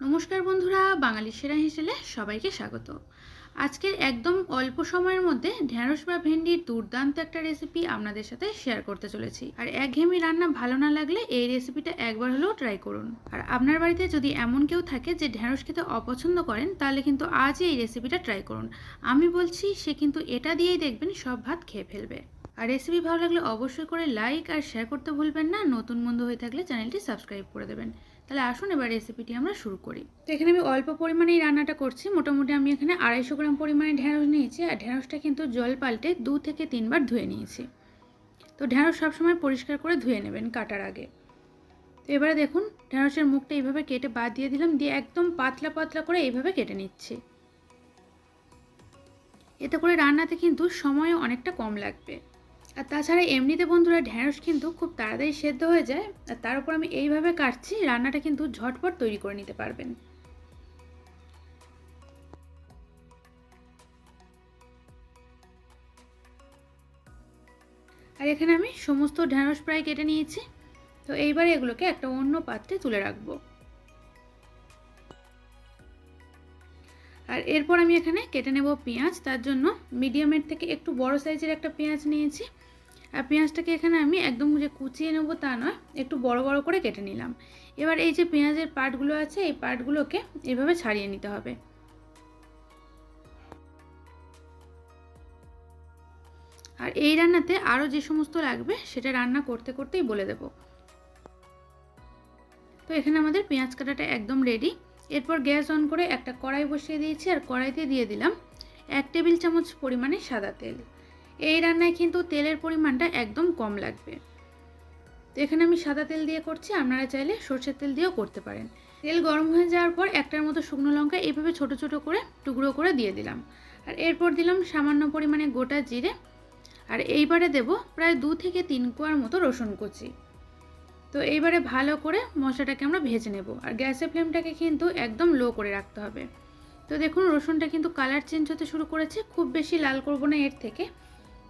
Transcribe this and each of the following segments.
নমস্কার বন্ধুরা, বাঙালি সেরা হিসেলে সবাইকে স্বাগত। আজকের একদম অল্প সময়ের মধ্যে ঢ্যাঁড়স বা ভেন্ডির দুর্দান্ত একটা রেসিপি আপনাদের সাথে শেয়ার করতে চলেছি। আর একঘেয়েমি রান্না ভালো না লাগলে এই রেসিপিটা একবার হলেও ট্রাই করুন। আর আপনার বাড়িতে যদি এমন কেউ থাকে যে ঢ্যাঁড়স খেতে অপছন্দ করেন, তাহলে কিন্তু আজই এই রেসিপিটা ট্রাই করুন। আমি বলছি, সে কিন্তু এটা দিয়েই দেখবেন সব ভাত খেয়ে ফেলবে। আর রেসিপি ভালো লাগলে অবশ্যই করে লাইক আর শেয়ার করতে ভুলবেন না। নতুন বন্ধু হয়ে থাকলে চ্যানেলটি সাবস্ক্রাইব করে দেবেন। তাহলে আসুন এবার রেসিপিটি আমরা শুরু করি। তো এখানে আমি অল্প পরিমাণে এই রান্নাটা করছি। মোটামুটি আমি এখানে আড়াইশো গ্রাম পরিমাণে ঢ্যাঁড়স নিয়েছি আর ঢ্যাঁড়সটা কিন্তু জল পাল্টে দু থেকে তিনবার ধুয়ে নিয়েছি। তো ঢ্যাঁড়স সবসময় পরিষ্কার করে ধুয়ে নেবেন কাটার আগে। তো এবারে দেখুন ঢ্যাঁড়সের মুখটা এইভাবে কেটে বাদ দিয়ে দিলাম, দিয়ে একদম পাতলা পাতলা করে এইভাবে কেটে নিচ্ছি। এতে করে রান্নাতে কিন্তু সময়ও অনেকটা কম লাগবে। আর তাছাড়া এমনিতে বন্ধুরা ঢ্যাঁড়স কিন্তু খুব তাড়াতাড়ি সেদ্ধ হয়ে যায়, আর তার উপর আমি এইভাবে কাটছি, রান্নাটা কিন্তু ঝটপট তৈরি করে নিতে পারবেন। আর এখানে আমি সমস্ত ঢ্যাঁড়স প্রায় কেটে নিয়েছি, তো এইবার এগুলোকে একটা অন্য পাত্রে তুলে রাখব। আর এরপর আমি এখানে কেটে নেব পেঁয়াজ, তার জন্য মিডিয়ামের থেকে একটু বড় সাইজের একটা পেঁয়াজ নিয়েছি আর পেঁয়াজটাকে এখানে আমি একদম যে কুচিয়ে নেব তা নয়, একটু বড় বড় করে কেটে নিলাম। এবার এই যে পেঁয়াজের পার্টগুলো আছে, এই পার্টগুলোকে এভাবে ছাড়িয়ে নিতে হবে। আর এই রান্নাতে আরও যে সমস্ত লাগবে, সেটা রান্না করতে করতেই বলে দেব। তো এখানে আমাদের পেঁয়াজ কাটাটা একদম রেডি এরপর গ্যাস অন করে একটা কড়াই বসিয়ে দিয়েছি, আর কড়াইতে দিয়ে দিলাম এক টেবিল চামচ পরিমাণে সাদা তেল। এই রান্নায় কিন্তু তেলের পরিমাণটা একদম কম লাগবে। তো এখানে আমি সাদা তেল দিয়ে করছি, আপনারা চাইলে সর্ষের তেল দিয়েও করতে পারেন। তেল গরম হয়ে যাওয়ার পর একটার মতো শুকনো লঙ্কা এইভাবে ছোট ছোট করে টুকরো করে দিয়ে দিলাম। আর এরপর দিলাম সামান্য পরিমাণে গোটা জিরে। আর এইবারে দেব প্রায় দু থেকে তিন কোয়ার মতো রসুন কুচি। তো এইবারে ভালো করে মশলাটাকে আমরা ভেজে নেব। আর গ্যাসের ফ্লেমটাকে কিন্তু একদম লো করে রাখতে হবে। তো দেখুন, রসুনটা কিন্তু কালার চেঞ্জ হতে শুরু করেছে। খুব বেশি লাল করব না এর থেকে।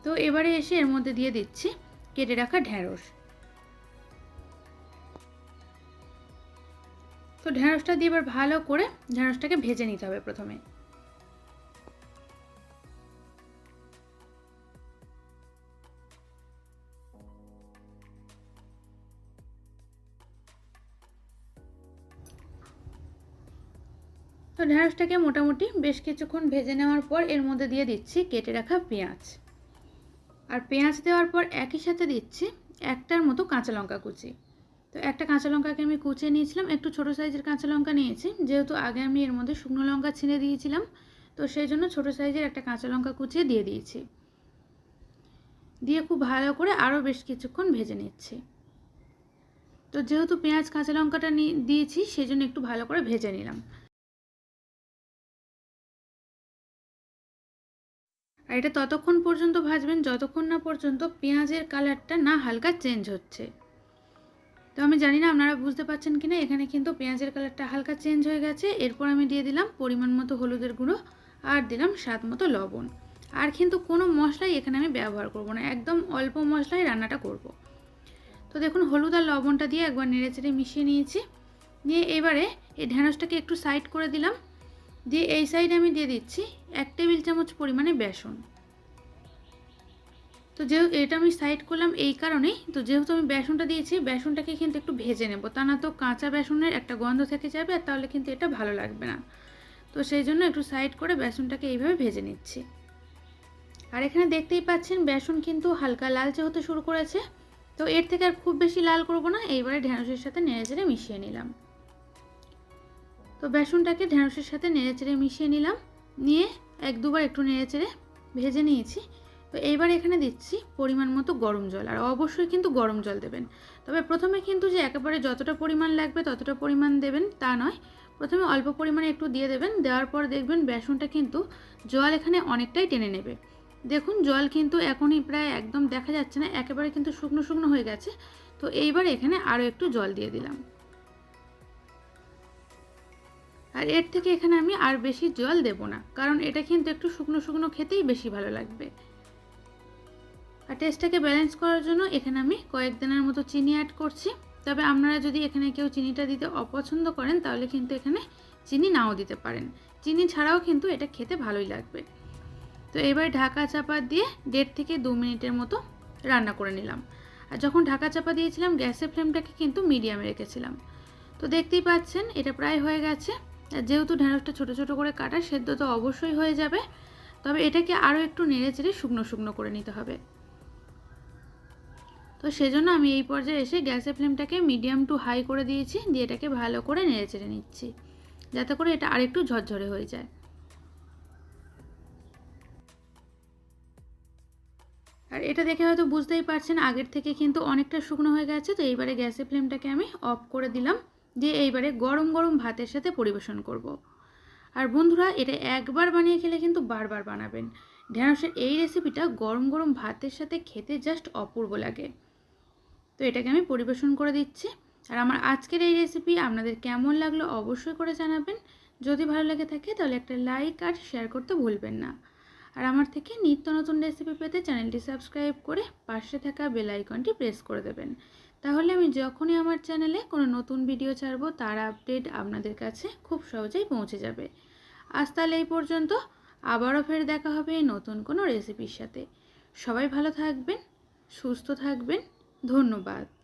তো এবারে এসে এর মধ্যে দিয়ে দিচ্ছি কেটে রাখা ঢ্যাঁড়স। তো ঢ্যাঁড়সটা দিয়ে এবার ভালো করে ঢ্যাঁড়সটাকে ভেজে নিতে হবে প্রথমে। তো ঢ্যাঁড়সটাকে মোটামুটি বেশ কিছুক্ষণ ভেজে নেওয়ার পর এর মধ্যে দিয়ে দিচ্ছি কেটে রাখা পেঁয়াজ। আর পেঁয়াজ দেওয়ার পর একই সাথে দিচ্ছি একটার মতো কাঁচা লঙ্কা কুচি। তো একটা কাঁচা লঙ্কাকে আমি কুচিয়ে নিয়েছিলাম, একটু ছোটো সাইজের কাঁচা লঙ্কা নিয়েছি, যেহেতু আগে আমি এর মধ্যে শুকনো লঙ্কা ছিঁড়ে দিয়েছিলাম, তো সেই জন্য ছোটো সাইজের একটা কাঁচা লঙ্কা কুচিয়ে দিয়ে দিয়েছি। দিয়ে খুব ভালো করে আরও বেশ কিছুক্ষণ ভেজে নিচ্ছি। তো যেহেতু পেঁয়াজ, কাঁচা লঙ্কাটা দিয়েছি, সেই জন্য একটু ভালো করে ভেজে নিলাম। আর এটা ততক্ষণ পর্যন্ত ভাজবেন, যতক্ষণ না পর্যন্ত পেঁয়াজের কালারটা না হালকা চেঞ্জ হচ্ছে। তো আমি জানি না আপনারা বুঝতে পারছেন কি না, এখানে কিন্তু পেঁয়াজের কালারটা হালকা চেঞ্জ হয়ে গেছে। এরপর আমি দিয়ে দিলাম পরিমাণ মতো হলুদের গুঁড়ো আর দিলাম স্বাদ মতো লবণ। আর কিন্তু কোনো মশলাই এখানে আমি ব্যবহার করব না, একদম অল্প মশলাই রান্নাটা করব। তো দেখুন, হলুদ আর লবণটা দিয়ে একবার নেড়ে চেড়ে মিশিয়ে নিয়েছি। নিয়ে এবারে এই ঢ্যাঁড়সটাকে একটু সাইড করে দিলাম। দিয়ে এই সাইডে আমি দিয়ে দিচ্ছি এক টেবিল চামচ পরিমাণে বেসন। তো যেহেতু এটা আমি সাইড করলাম এই কারণেই, তো যেহেতু আমি বেসনটা দিয়েছি, বেসনটাকে কিন্তু একটু ভেজে নেব। তা না তো কাঁচা বেসনের একটা গন্ধ থেকে যাবে আর তাহলে কিন্তু এটা ভালো লাগবে না। তো সেই জন্য একটু সাইড করে বেসনটাকে এইভাবে ভেজে নিচ্ছি। আর এখানে দেখতেই পাচ্ছেন বেসন কিন্তু হালকা লালচে হতে শুরু করেছে। তো এর থেকে আর খুব বেশি লাল করব না, এইবারে ঢেঁড়সের সাথে নেড়ে চেড়ে মিশিয়ে নিলাম। তো বেসনটাকে ঢেঁড়সের সাথে নেড়ে চেড়ে মিশিয়ে নিলাম। নিয়ে এক দুবার একটু নেড়ে চেড়ে ভেজে নিয়েছি। তো এইবার এখানে দিচ্ছি পরিমাণ মতো গরম জল, আর অবশ্যই কিন্তু গরম জল দেবেন। তবে প্রথমে কিন্তু যে একেবারে যতটা পরিমাণ লাগবে, ততটা পরিমাণ দেবেন তা নয়। প্রথমে অল্প পরিমাণে একটু দিয়ে দেবেন, দেওয়ার পর দেখবেন বেসনটা কিন্তু জল এখানে অনেকটাই টেনে নেবে। দেখুন, জল কিন্তু এখনই প্রায় একদম দেখা যাচ্ছে না, একেবারে কিন্তু শুকনো শুকনো হয়ে গেছে। তো এইবার এখানে আরও একটু জল দিয়ে দিলাম। আর এর থেকে এখানে আমি আর বেশি জল দেব না, কারণ এটা কিন্তু একটু শুকনো শুকনো খেতেই বেশি ভালো লাগবে। আর টেস্টটাকে ব্যালেন্স করার জন্য এখানে আমি কয়েক দিনের মতো চিনি অ্যাড করছি। তবে আপনারা যদি এখানে কেউ চিনিটা দিতে অপছন্দ করেন, তাহলে কিন্তু এখানে চিনি নাও দিতে পারেন। চিনি ছাড়াও কিন্তু এটা খেতে ভালোই লাগবে। তো এবার ঢাকা চাপা দিয়ে দেড় থেকে দু মিনিটের মতো রান্না করে নিলাম। আর যখন ঢাকা চাপা দিয়েছিলাম, গ্যাসের ফ্লেমটাকে কিন্তু মিডিয়ামে রেখেছিলাম। তো দেখতেই পাচ্ছেন, এটা প্রায় হয়ে গেছে। যেহেতু ঢেঁড়সটা ছোটো ছোটো করে কাটা, সেদ্ধ তো অবশ্যই হয়ে যাবে। তবে এটাকে আরও একটু নেড়ে চেড়ে শুকনো শুকনো করে নিতে হবে। তো সেজন্য আমি এই পর্যায়ে এসে গ্যাসের ফ্লেমটাকে মিডিয়াম টু হাই করে দিয়েছি, দিয়ে এটাকে ভালো করে নেড়ে চেড়ে নিচ্ছি, যাতে করে এটা আরেকটু ঝরঝরে হয়ে যায়। আর এটা দেখে হয়তো বুঝতেই পারছেন, আগের থেকে কিন্তু অনেকটা শুকনো হয়ে গেছে, তো এইবারে গ্যাসের ফ্লেমটাকে আমি অফ করে দিলাম। দিয়ে এইবারে গরম গরম ভাতের সাথে পরিবেশন করব। আর বন্ধুরা, এটা একবার বানিয়ে খেলে কিন্তু বারবার বানাবেন। ঢেঁড়সের এই রেসিপিটা গরম গরম ভাতের সাথে খেতে জাস্ট অপূর্ব লাগে। তো এটাকে আমি পরিবেশন করে দিচ্ছি। আর আমার আজকের এই রেসিপি আপনাদের কেমন লাগল অবশ্যই করে জানাবেন। যদি ভালো লেগে থাকে তাহলে একটা লাইক আর শেয়ার করতে ভুলবেন না। আর আমার থেকে নিত্য নতুন রেসিপি পেতে চ্যানেলটি সাবস্ক্রাইব করে পাশে থাকা বেল আইকনটি প্রেস করে দেবেন। তাহলে আমি যখনই আমার চ্যানেলে কোনো নতুন ভিডিও ছাড়বো, তার আপডেট আপনাদের কাছে খুব সহজেই পৌঁছে যাবে। আজ তাহলে এই পর্যন্ত। আবারও ফের দেখা হবে নতুন কোনো রেসিপির সাথে। সবাই ভালো থাকবেন, সুস্থ থাকবেন। ধন্যবাদ।